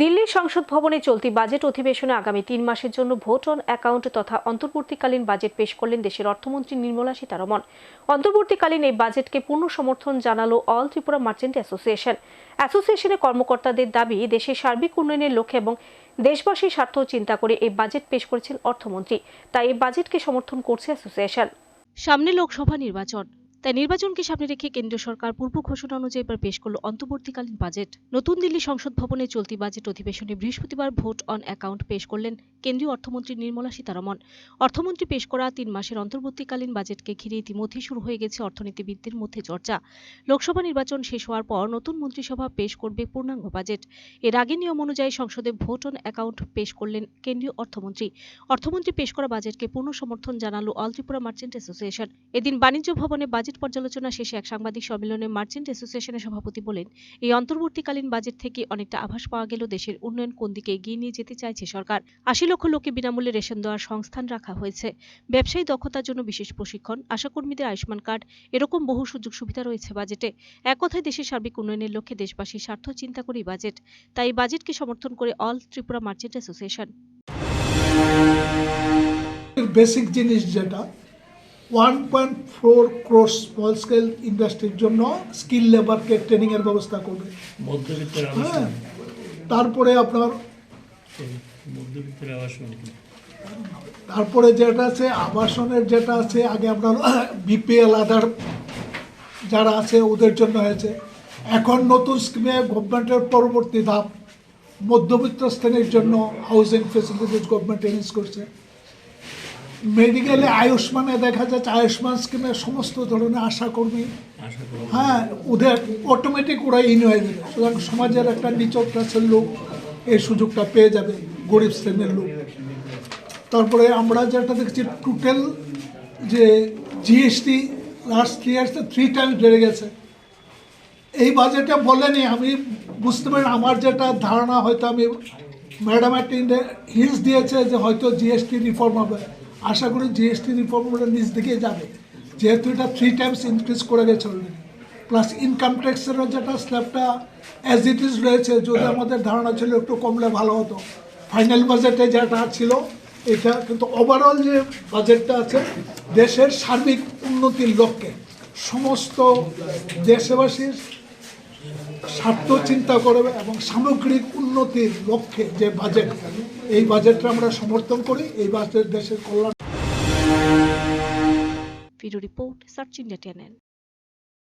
দিল্লির সংসদ ভবনে চলতি বাজেট অধিবেশনে আগামী তিন মাসের জন্য ভোট অন অ্যাকাউন্ট তথা অন্তর্বর্তীকালীন বাজেট পেশ করলেন দেশের অর্থমন্ত্রী নির্মলা সীতারমন। অন্তর্বর্তীকালীন এই বাজেটকে পূর্ণ সমর্থন জানালো অল ত্রিপুরা মার্চেন্ট অ্যাসোসিয়েশন। অ্যাসোসিয়েশনের কর্মকর্তাদের দাবি, দেশের সার্বিক উন্নয়নের লক্ষ্যে এবং দেশবাসীর স্বার্থ চিন্তা করে এই বাজেট পেশ করেছেন অর্থমন্ত্রী। তাই এই বাজেটকে সমর্থন করছে অ্যাসোসিয়েশন। সামনে লোকসভা নির্বাচন। তাই নির্বাচনকে সামনে রেখে কেন্দ্র সরকার পূর্ব ঘোষণা অনুযায়ী এবার পেশ করল অন্তর্বর্তীকালীন বাজেট। নতুন দিল্লি সংসদ ভবনে চলতি বাজেট অধিবেশনে বৃহস্পতিবার ভোট অন অ্যাকাউন্ট পেশ করলেন কেন্দ্রীয় অর্থমন্ত্রী নির্মলা সীতারমণ অর্থমন্ত্রী পেশ করা তিন মাসের অন্তর্বর্তীকালীন বাজেটকে ঘিরে ইতিমধ্যেই শুরু হয়ে গেছে অর্থনীতিবিদদের মধ্যে চর্চা। লোকসভা নির্বাচন শেষ হওয়ার পর নতুন মন্ত্রিসভা পেশ করবে পূর্ণাঙ্গ বাজেট। এর আগে নিয়ম অনুযায়ী সংসদে ভোট অন অ্যাকাউন্ট পেশ করলেন কেন্দ্রীয় অর্থমন্ত্রী। অর্থমন্ত্রী পেশ করা বাজেটকে পূর্ণ সমর্থন জানালো অল ত্রিপুরা মার্চেন্ট অ্যাসোসিয়েশন। এদিন বাণিজ্য ভবনে বাজেট পর্যালোচনা শেষে এক সাংবাদিক সম্মেলনে মার্চেন্ট অ্যাসোসিয়েশনের সভাপতি বলেন, এই অন্তর্বর্তীকালীন বাজেট থেকে অনেকটা আভাস পাওয়া গেল দেশের উন্নয়ন কোন দিকে এগিয়ে নিয়ে যেতে চাইছে সরকার। আশি লক্ষ লোককে বিনামূল্যে রেশন দেওয়ার সংস্থান রাখা হয়েছে। ব্যবসায়ী দক্ষতার জন্য বিশেষ প্রশিক্ষণ আশাকর্মীদের আয়ুষ্মান কার্ড এরকম বহু সুযোগ সুবিধা রয়েছে বাজেটে। এক কথায় দেশের সার্বিক উন্নয়নের লক্ষ্যে দেশবাসীর স্বার্থ চিন্তা করেই বাজেট। তাই বাজেটকে সমর্থন করে all Tripura merchant association. Basic জিনিস যেটা one point four crore small scale ইন্ডাস্ট্রির জন্য স্কিল লেবারকে ট্রেনিংয়ের ব্যবস্থা করবে। মধ্যবিত্তের হ্যাঁ তারপরে আপনার তারপরে যেটা আছে, আবাসনের যেটা আছে, আগে আমরা বিপিএল আধার যারা আছে, ওদের জন্য হয়েছে। এখন নতুন স্কিমে গভর্নমেন্টের পরবর্তী ধাপ, মধ্যবিত্ত শ্রেণির জন্য হাউজিং ফেসিলিটিস গভর্নমেন্ট এরেঞ্জ করছে। মেডিকেলে আয়ুষ্মানে দেখা যাচ্ছে, আয়ুষ্মান স্কিমে সমস্ত ধরনের আশাকর্মী আশা করি হ্যাঁ ওদের অটোমেটিক ওরা ইন হয়ে যাবে। সুতরাং সমাজের একটা নিচক লোক এই সুযোগটা পেয়ে যাবে। গরিব শ্রেণির লোক। তারপরে আমরা যেটা দেখছি টোটাল যে জিএসটি লাস্ট থ্রি ইয়ার্সে থ্রি টাইমস বেড়ে গেছে। এই বাজেটে বলেনি, আমি বুঝতে পারি আমার যেটা ধারণা হয়তো আমি ম্যাডাম একটা হিলস দিয়েছে যে হয়তো জিএসটি রিফর্ম হবে। আশা করি জিএসটি রিফর্ম ওটা নিজ দিকে যাবে। যেহেতু এটা থ্রি টাইমস ইনক্রিজ করে গেছে অলরেডি প্লাস ইনকাম ট্যাক্সেরও যেটা স্ল্যাবটা অ্যাজ ইট ইজ রয়েছে, যদি আমাদের ধারণা ছিল একটু কমলে ভালো হতো। ফাইনাল বাজেটে যেটা ছিল, এটা কিন্তু ওভারঅল যে বাজেটটা আছে, দেশের সার্বিক উন্নতির লক্ষ্যে সমস্ত দেশবাসীর স্বার্থ চিন্তা করবে এবং সামগ্রিক উন্নতির লক্ষ্যে যে বাজেট এই বাজেটটা আমরা সমর্থন করি, এই বাজেট দেশের কল্যাণ রিপোর্ট, সার্চ ইন্ডিয়া